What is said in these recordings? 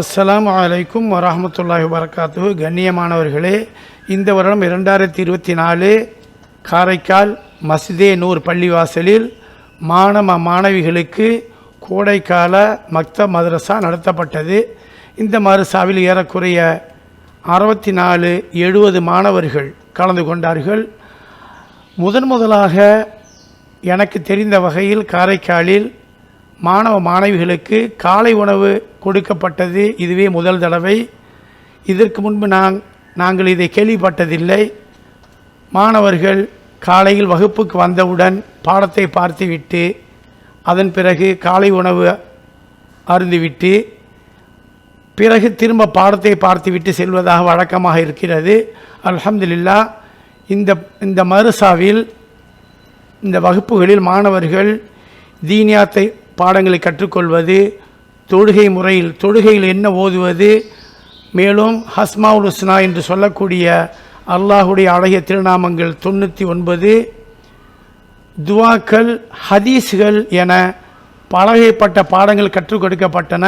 அஸ்லாம் வலைக்கும் வரஹ்மத்துல்லாஹி வரகாத்து கண்ணியமானவர்களே இந்த வருடம் இரண்டாயிரத்தி இருபத்தி நாலு காரைக்கால் மசிதே நூர் பள்ளிவாசலில் மாணவ மாணவிகளுக்கு கோடைக்கால மக்த மதரசா நடத்தப்பட்டது. இந்த மதரசாவில் ஏறக்குறைய அறுபத்தி நாலு எழுபது மாணவர்கள் கலந்து கொண்டார்கள். முதன் முதலாக எனக்கு தெரிந்த வகையில் காரைக்காலில் மாணவ மாணவிகளுக்கு காலை உணவு கொடுக்கப்பட்டது இதுவே முதல் தடவை. இதற்கு முன்பு நான் நாங்கள் இதை கேள்விப்பட்டதில்லை. மாணவர்கள் காலையில் வகுப்புக்கு வந்தவுடன் பாடத்தை பார்த்துவிட்டு அதன் பிறகு காலை உணவு அருந்துவிட்டு பிறகு திரும்ப பாடத்தை பார்த்துவிட்டு செல்வதாக வழக்கமாக இருக்கிறது. அல்ஹம்துலில்லா இந்த இந்த மருசாவில் இந்த வகுப்புகளில் மாணவர்கள் தீனியாத்தை பாடங்களை கற்றுக்கொள்வது தொழுகை முறையில் தொழுகையில் என்ன ஓதுவது மேலும் ஹஸ்மாவுல் ஹுஸ்னா என்று சொல்லக்கூடிய அல்லாஹுடைய அழகிய திருநாமங்கள் தொண்ணூற்றி ஒன்பது துவாக்கள் ஹதீஸ்கள் என பலகைப்பட்ட பாடங்கள் கற்றுக் கொடுக்கப்பட்டன.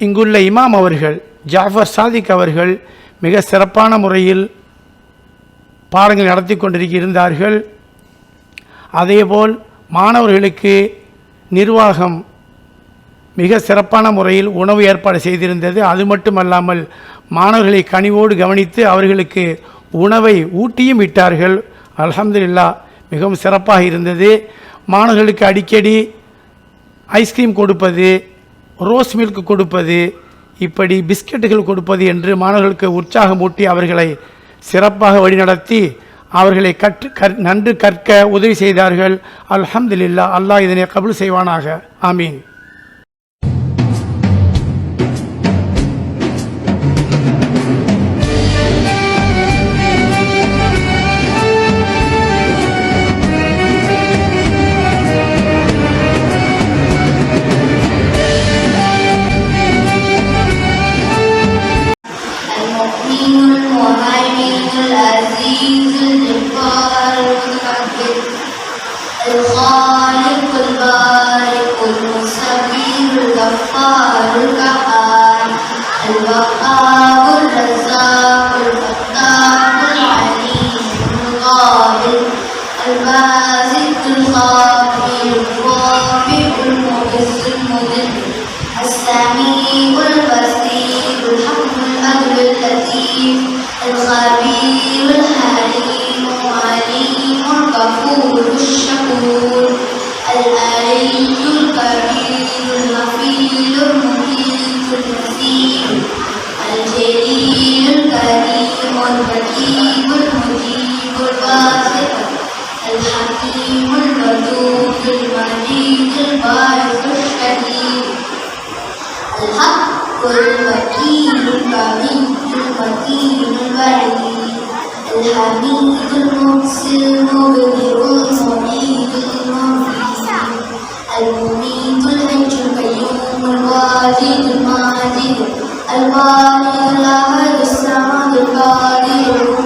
இங்குள்ள இமாம் அவர்கள் ஜாஃபர் சாதிக் அவர்கள் மிக சிறப்பான முறையில் பாடங்கள் நடத்தி கொண்டிருக்க இருந்தார்கள். அதேபோல் மாணவர்களுக்கு நிர்வாகம் மிக சிறப்பான முறையில் உணவு ஏற்பாடு செய்திருந்தது. அது மட்டுமல்லாமல் மாணவர்களை கனிவோடு கவனித்து அவர்களுக்கு உணவை ஊட்டியும் விட்டார்கள். அலமதுல்லா மிகவும் சிறப்பாக இருந்தது. மாணவர்களுக்கு அடிக்கடி ஐஸ்கிரீம் கொடுப்பது ரோஸ் மில்க் கொடுப்பது இப்படி பிஸ்கட்டுகள் கொடுப்பது என்று மாணவர்களுக்கு உற்சாகம் ஊட்டி அவர்களை சிறப்பாக வழிநடத்தி அவர்களை கற்று கற் நன்று கற்க உதவி செய்தார்கள். அல்ஹம்துலில்லா அல்லாஹ் இதனை கபுல் செய்வானாக. ஆமீன். الخافي الرافع المعز المذل السميع البصير. العدل اللطيف الخبير الحليم. العليم الغفور الشكور. العلي الكبير الغفير المقيت المسير. الجليل الكريم. الحكيم المجيب. الباسط الحكيم الودود المجيد البارئ الشهيد الحق الوكيل القوي المتين البعيد الحميد المحسن المبدع المعيد المعيد المميت الحج القيوم الواجد الماجد الوالد الاحد الصمد القادر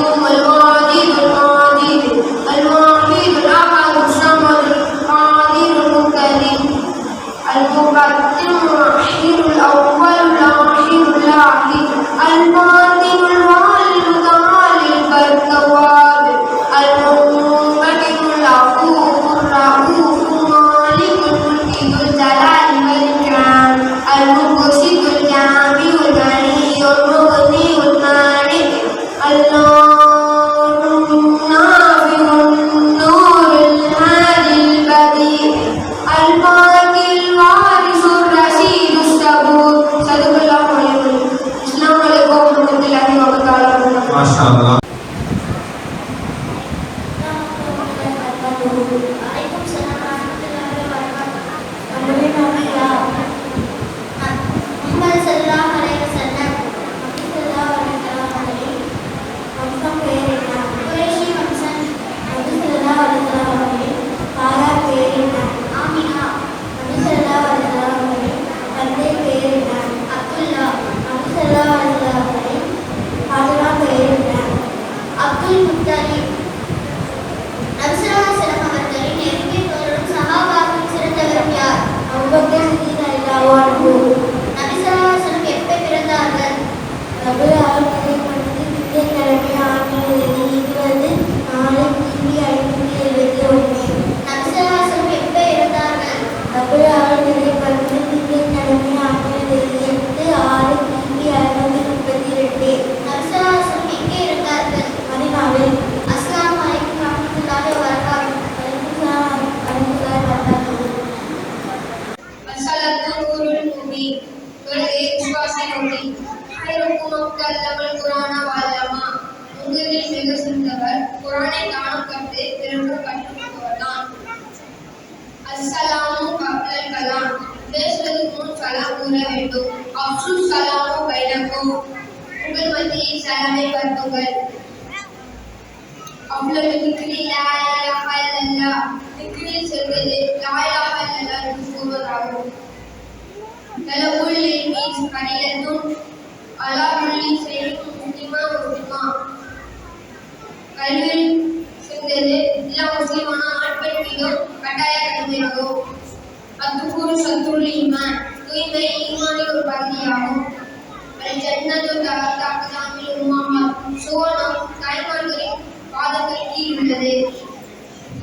திக்கிரில் செல்வது தாயாக எல்லாரும் கூறுவதாகும் பல ஊழில் மீன்ஸ் கடிலத்தும் அலாருள்ளி செய்யும் முக்கியமா முக்கியமா கல்வியில் செல்வது எல்லா முஸ்லிமான ஆண்கள் மீதும் கட்டாய கடமையாகும் அத்துக்கூறு சத்துள்ள ஈமான் தூய்மை ஈமானின் ஒரு பகுதியாகும் ஜன்னத்து தாக்கதாமில் உமாமா சுவனம் தாய்மார்களின் பாதங்கள் கீழ் உள்ளது.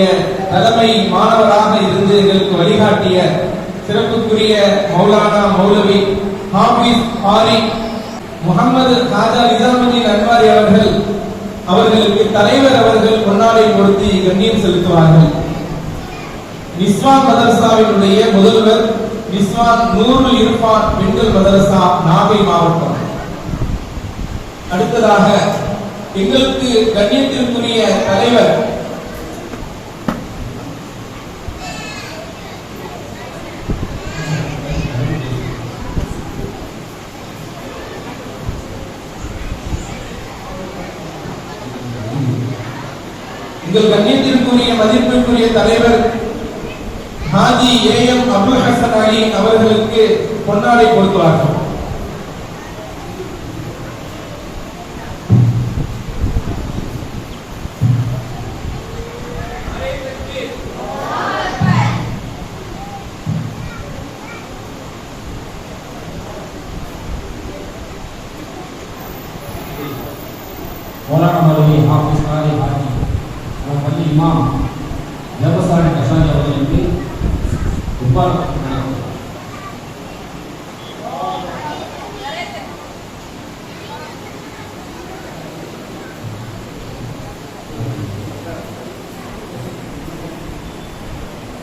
அவர்களுடைய தலைமை மாணவராக இருந்து எங்களுக்கு வழிகாட்டிய சிறப்புக்குரிய மௌலானா மௌலவி ஹாபிஸ் ஆரிக் முகமது ராஜா நிசாமுதீன் அன்வாரி அவர்கள் அவர்களுக்கு தலைவர் அவர்கள் பொன்னாடை பொருத்தி கண்ணீர் செலுத்துவார்கள். இஸ்வான் மதரசாவினுடைய முதல்வர் இஸ்வான் நூறு இருப்பான் பெண்கள் மதரசா நாகை மாவட்டம். அடுத்ததாக எங்களுக்கு கண்ணியத்திற்குரிய தலைவர் உங்கள் கண்ணியத்திற்குரிய மதிப்பிற்குரிய தலைவர் ஹாஜி ஏ எம் அபுல் ஹசன் அலி அவர்களுக்கு பொன்னாடை கொடுத்தார்கள்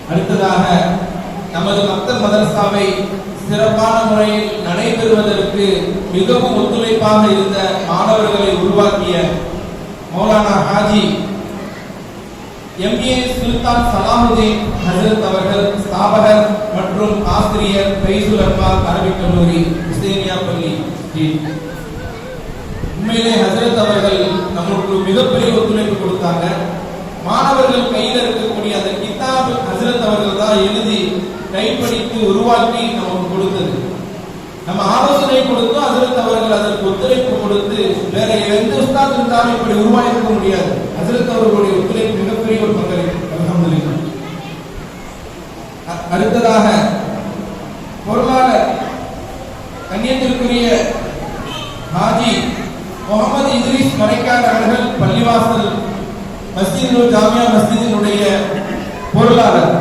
அடுத்ததாக நமது மக்தல் மதரசாவை சிறப்பான முறையில் நடைபெறுவதற்கு மிகவும் ஒத்துழைப்பாக இருந்த மாணவர்களை உருவாக்கிய மௌலானா ஹாஜி எம்ஏ சுல்தான் சலாமுதீன் ஹசரத் அவர்கள் ஸ்தாபகர் மற்றும் ஆசிரியர் பைசுல் அக்பால் அரபிக் கல்லூரி இஸ்லேமியா பள்ளி உண்மையிலே ஹசரத் அவர்கள் நம்மளுக்கு மிகப்பெரிய ஒத்துழைப்பு கொடுத்தாங்க. மாணவர்கள் கையில் இருக்கக்கூடிய அந்த கிதாப் ஹசரத் அவர்கள் தான் எழுதி கைப்படித்து உருவாக்கி நமக்கு கொடுத்தது. நம்ம ஆலோசனை கொடுத்தோம் ஹசரத் அவர்கள் அதற்கு ஒத்துழைப்பு கொடுத்து வேற எந்த உஸ்தாத் இருந்தாலும் இப்படி உருவாக்க முடியாது. ஹசரத் அவர்களுடைய ஒத்துழைப்பு மிகப்பெரிய ஒரு பங்களிப்பு. அடுத்ததாக பொருளாளர் கண்ணியத்திற்குரிய ஹாஜி முகமது இத்ரிஸ் மரைக்கார் அவர்கள் பள்ளிவாசல் மஸ்ஜித் ஜாமியா மஸ்ஜிதினுடைய பொருளாளர்.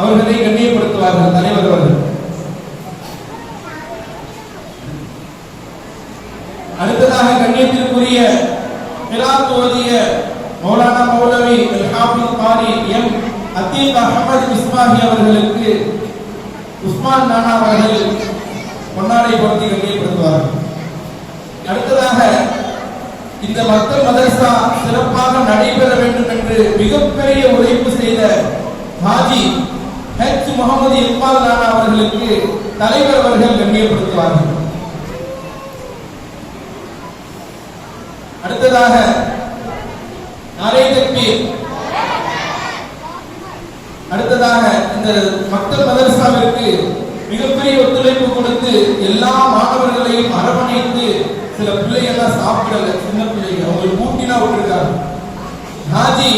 அவர்களை கண்ணியப்படுத்துவார்கள் தலைவர் அவர்கள். அடுத்ததாக கண்ணியத்திற்குரிய கிராத் மௌலானா மௌலவி அல் ஹாஃபிஸ் காரி எம். அத்தீப் அகமது இஸ்மாஹி அவர்களுக்கு உஸ்மான் நானா அவர்கள் பொன்னாடை பொருத்தி கண்ணியப்படுத்துவார்கள். இந்த மக்கள் மதரசா சிறப்பாக நடைபெற வேண்டும் என்று மிகப்பெரிய உழைப்பு செய்த ஹாஜி ஹெச் முகமது இக்பால் ராணா அவர்களுக்கு தலைவர் அவர்கள் கண்ணியப்படுத்துவார்கள். அடுத்ததாக நாரே அடுத்ததாக இந்த மக்கள் மதரசாவிற்கு மிகப்பெரிய ஒத்துழைப்பு கொடுத்து எல்லா மாணவர்களையும் அரவணைத்து சில பிள்ளைகள்லாம் சாப்பிடல சின்ன பிள்ளைங்க. அவங்களுக்கு ஊட்டினா விட்டுருக்காங்க. Haji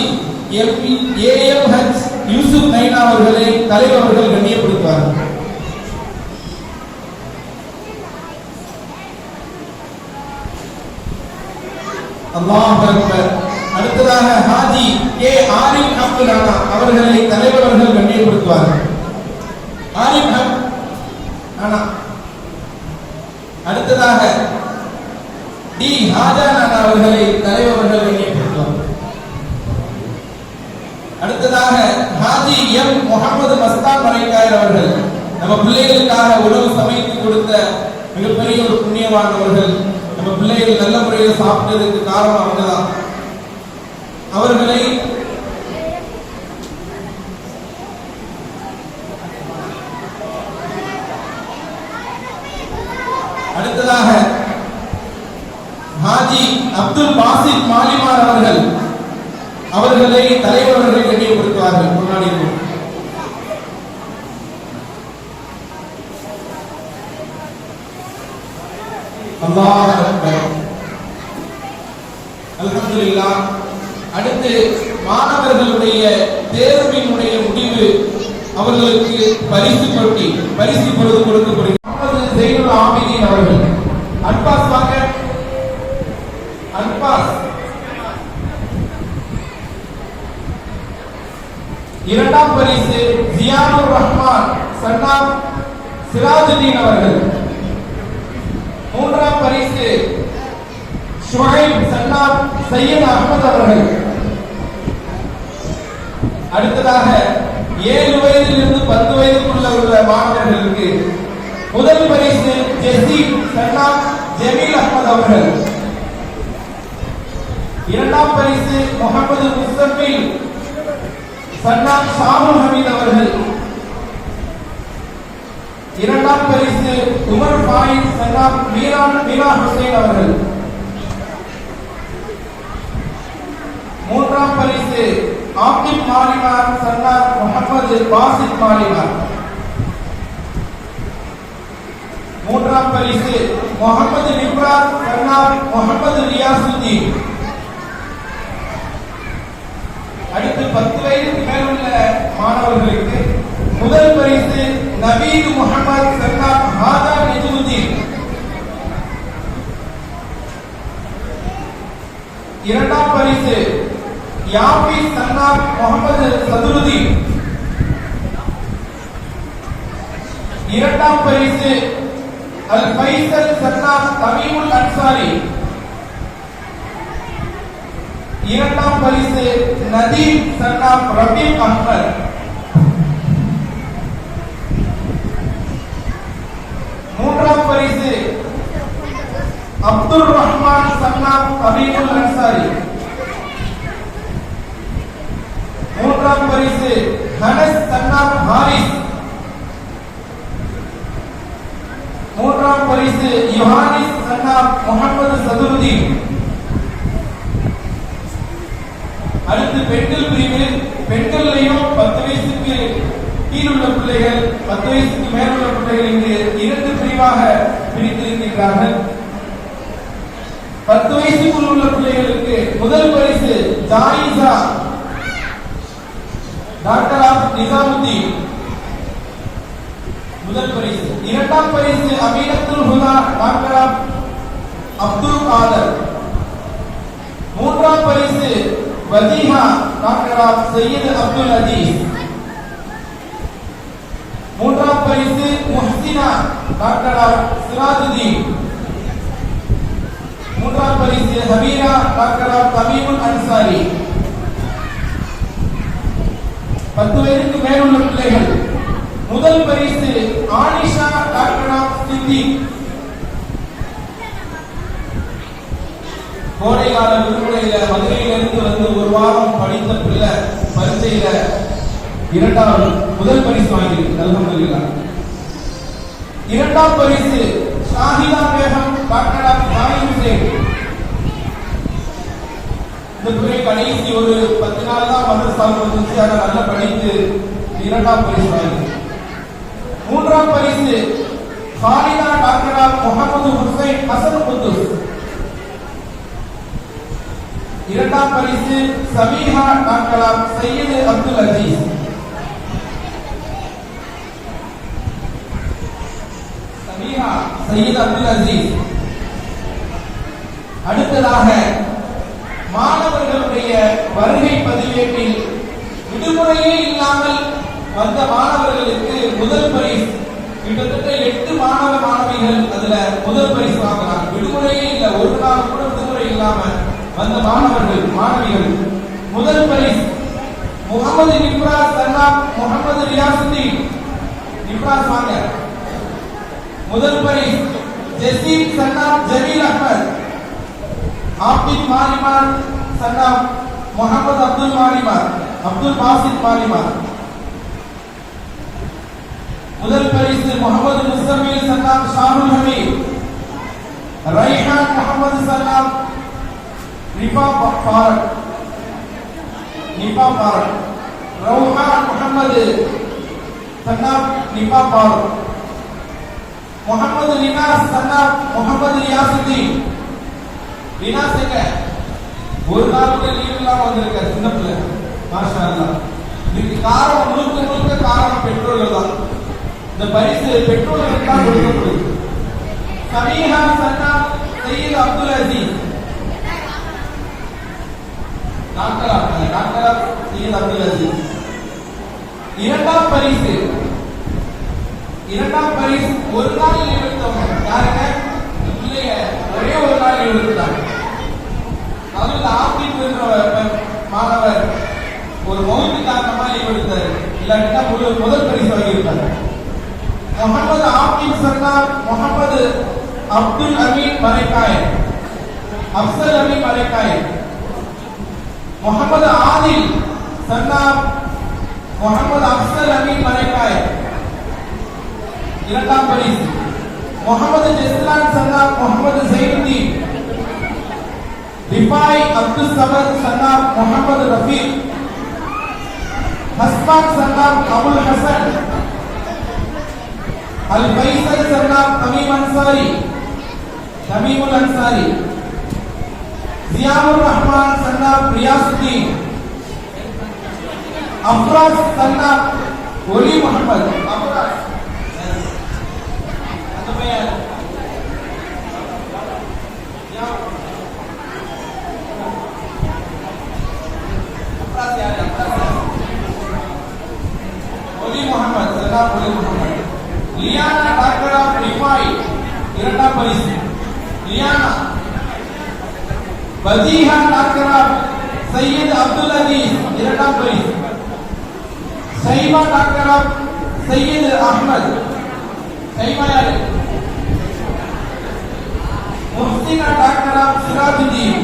MP AM H Yusuf Naina அவர்களை தலைவர் அவர்கள் கண்ணியப்படுத்துவார்கள் அல்லாஹ் அக்பர். அடுத்ததாக ஹாஜி ஏ ஆரிஃப் அப்துல் ரானா அவர்களை தலைவர் அவர்கள் கண்ணியப்படுத்துவார்கள் ஆரிஃப் அப் அடுத்ததாக டி அவர்களை தலைவர் அவர்கள் அடுத்ததாக ஹாஜி எம். முகமது மஸ்தான் மரைக்காயர் அவர்கள். நம்ம பிள்ளைகளுக்காக உணவு சமைத்து கொடுத்த மிகப்பெரிய ஒரு புண்ணியமானவர்கள் நம்ம பிள்ளைகள் நல்ல முறையில் சாப்பிட்டதுக்கு காரணம் அவங்கதான். அவர்களை அடுத்ததாக ஹாஜி அப்துல் பாசித் மாலிமார் அவர்கள் அவர்களை தலைவர்கள் அவர்கள் கண்ணியப்படுத்துவார்கள் முன்னாடி இருந்து. அடுத்து மாணவர்களுடைய தேர்வினுடைய முடிவு அவர்களுக்கு பரிசு கொட்டி பரிசு பொழுது கொடுக்கப்படுகிறது முகமது ஜெயினுல் ஆபிதீன் அவர்கள் அன்பாஸ் வாங்க அன்பாஸ் இரண்டாம் பரிசு ஜியானுர் ரஹ்மான் சன்னாப் சிராஜுதீன் அவர்கள். மூன்றாம் பரிசு ஷுஹைப் சன்னாப் சையத் அகமது அவர்கள். அடுத்ததாக ஏழு வயதிலிருந்து பத்து வயதுக்குள்ள உள்ள மாணவர்களுக்கு முதல் பரிசு ஜெசி சன்னா ஜமீல் அகமது அவர்கள். இரண்டாம் பரிசு முகமது முஸ்தபில் சன்னாப் ஷாமுல் ஹமீத் அவர்கள் இரண்டாம் பரிசு உமர் ஃபாயித் சன்னாப் மீரான் மீரா ஹுசைன் அவர்கள் மூன்றாம் பரிசு ஆக்கிப் மாலிமார் சன்னாப் முகமது பாசித் மாலிமார் மூன்றாம் பரிசு முகமது நிப்ராத் சன்னாப் முகமது ரியாசுத்தீன் அடுத்து பத்து வயதுக்கு மேலுள்ள மாணவர்களுக்கு முதல் பரிசு நபீத் முகமது சன்னாப் ஹாதா நிஜமுதீன் இரண்டாம் பரிசு யாபி சன்னாப் முகமது சதுருதீன். இரண்டாம் பரிசு அல் ஃபைசல் சன்னாப் தமீமுல் அன்சாரி. இரண்டாம் பரிசு நதீம் சன்னாப் ரபீப் அஹ்மத். மூன்றாம் பரிசு அப்துல் ரஹ்மான் சன்னாப் தமீமுல் அன்சாரி. மூன்றாம் பரிசு ஹனஸ் சன்னாப் ஹாரிஸ். மூன்றாம் பரிசு யுஹானிஸ் சன்னாப் முகமது சதுருதீன். அடுத்து பெண்கள் பிரிவில் பெண்கள்லையும் பத்து வயசுக்கு கீழ் உள்ள பிள்ளைகள் பத்து வயசுக்கு மேல் உள்ள பிள்ளைகள் இங்கு இரண்டு பிரிவாக பிரித்திருக்கின்றார்கள். பத்து வயசுக்குள் உள்ள பிள்ளைகளுக்கு முதல் பரிசு ஜாயிசா. Doctor of Nizamuddin. முதல் பரிசு. இரண்டாம் பரிசு அமீனத்துல் ஹுதா டாக்டர் ஆஃப் அப்துல் காதர். மூன்றாம் பரிசு வதீஹா டாக்டர் ஆஃப் சையது அப்துல் அஜீஸ். மூன்றாம் பரிசு முஹ்சினா டாக்டர் ஆஃப் சிராஜுதீன். மூன்றாம் பரிசு ஹபீரா டாக்டர் ஆஃப் தமீமுல் அன்சாரி. பத்து வயதுக்கு மேலுள்ள பிள்ளைகள். முதல் பரிசு ஆனிஷா டாக்டர் ஆஃப் சித்திக். கோடைகால விடுமுறையில மதுரையில இருந்து வந்து ஒரு வாரம் படித்த பிள்ளை பரீட்சையில இரண்டாவது முதல் பரிசு வாங்கியிருக்கு அல்ஹம்துலில்லாஹ். இரண்டாம் பரிசு ஷாஹிதா பேகம் டாக்டர் ஆஃப் இந்த துறை கடைசி ஒரு பத்து நாள் தான் மதரசாவுக்கு வந்துச்சு ஆனால் நல்லா படித்து இரண்டாம் பரிசு வாங்கி மூன்றாம் பரிசு ஹாலிதா டாக்டரா முகமது ஹுசைன் ஹசன் குத்துஸ். இரண்டாம் பரிசு சமீஹா டாக்டர் சையது அப்துல் அஜீஸ். சமீஹா சையது அப்துல் அஜீஸ். அடுத்ததாக மாணவர்களுடைய வருகை பதிவேட்டில் விடுமுறையே இல்லாமல் வந்த மாணவர்களுக்கு முதல் பரிசு. கிட்டத்தட்ட எட்டு மாணவ மாணவிகள் அதுல முதல் பரிசு வாங்கலாம் விடுமுறையே இல்லை ஒரு நாள் கூட விடுமுறை இல்லாம வந்த மாணவர்கள் மாணவிகள். முதல் பரிசு முகமது நிப்ராஸ் சன்னா முகமது ரியாசுதீன் நிப்ராஸ் வாங்க. முதல் பரிசு ஜசீம் சன்னா ஜமீல் அஹ்மத். ஆபித் மாலிமான் சன்னா முகமது அப்துல் மாலிமான் அப்துல் பாசித் மாலிமான். முதல் பரிசு முகமது முஸ்தமில் சன்னாம் ஷாருல் ஹமீத் ரைஹான் முகமது சன்னாம் ரிஃபா பாரக் நிபா பாரக் ரவுஹான் முகமது சன்னாம் நிபா பாரக் முகமது லினாஸ் சன்னாம் முகமது ரியாசுதீன் லினாஸ் எங்க ஒரு நாள் கூட லீவ் இல்லாம வந்திருக்க சின்ன பிள்ளை மாஷா அல்லாஹ் இதுக்கு காரணம் முழுக்க முழுக்க காரணம் பெற்றோர்கள் தான் இந்த பரிசு பெற்றோர்களுக்கு தான் கொடுக்கப்படுது சமீஹா சன்னா சையீத் அப்துல் அசீஸ் டாக்டர் ஆ- டாக்டர் சையீத் அப்துல் அசீஸ் இரண்டாம் பரிசு. இரண்டாம் பரிசு ஒரு நாள் லீவ் யாருங்க? பிள்ளைய ஒரே ஒரு நாள் லீவ் எடுத்தாங்க அதுவும் இந்த ஆப்பிள் என்ற மாணவர் ஒரு மௌத்து காரணமா லீவ் எடுத்தாரு இல்லாட்டினா முழு முதல் பரிசு வாங்கியிருப்பாரு முகமது ஆபிப் சர்தார் முகமது அப்துல் அமீன் மலைக்காயன் அப்சல் அமீன் மலைக்காயன் முகமது ஆதில் சர்தார் முகமது அப்சல் அமீன் மலைக்காயன் இரண்டாம் பரிசு முகமது ஜஸ்லான் சர்தார் முகமது ஜெயினுதீன் ரிஃபாய் அப்துல் சமத் சர்தார் முகமது ரஃபீக் ஹஸ்பான் சர்தார் அபுல் ஹசன் அல் ஃபைசல் சர்தார் தமீம் அன்சாரி தமீமுல் அன்சாரி ضیاء الرحمان سنا پریاس الدین افراز سنا ولی محمد، افراز. محمد سرکار ولی محمد. லியானா டாக்டர் ஆஃப் ரிஃபாய் இரண்டாம் பரிசு லியானா வஜீஹா டாக்டர் ஆஃப் சையத் அப்துல் அசீஸ் இரண்டாம் பரிசு சைமா டாக்டர் ஆஃப் சையத் அஹ்மத் சைமா யாரு முஹ்சினா டாக்டர் ஆஃப் சிராஜுதீன்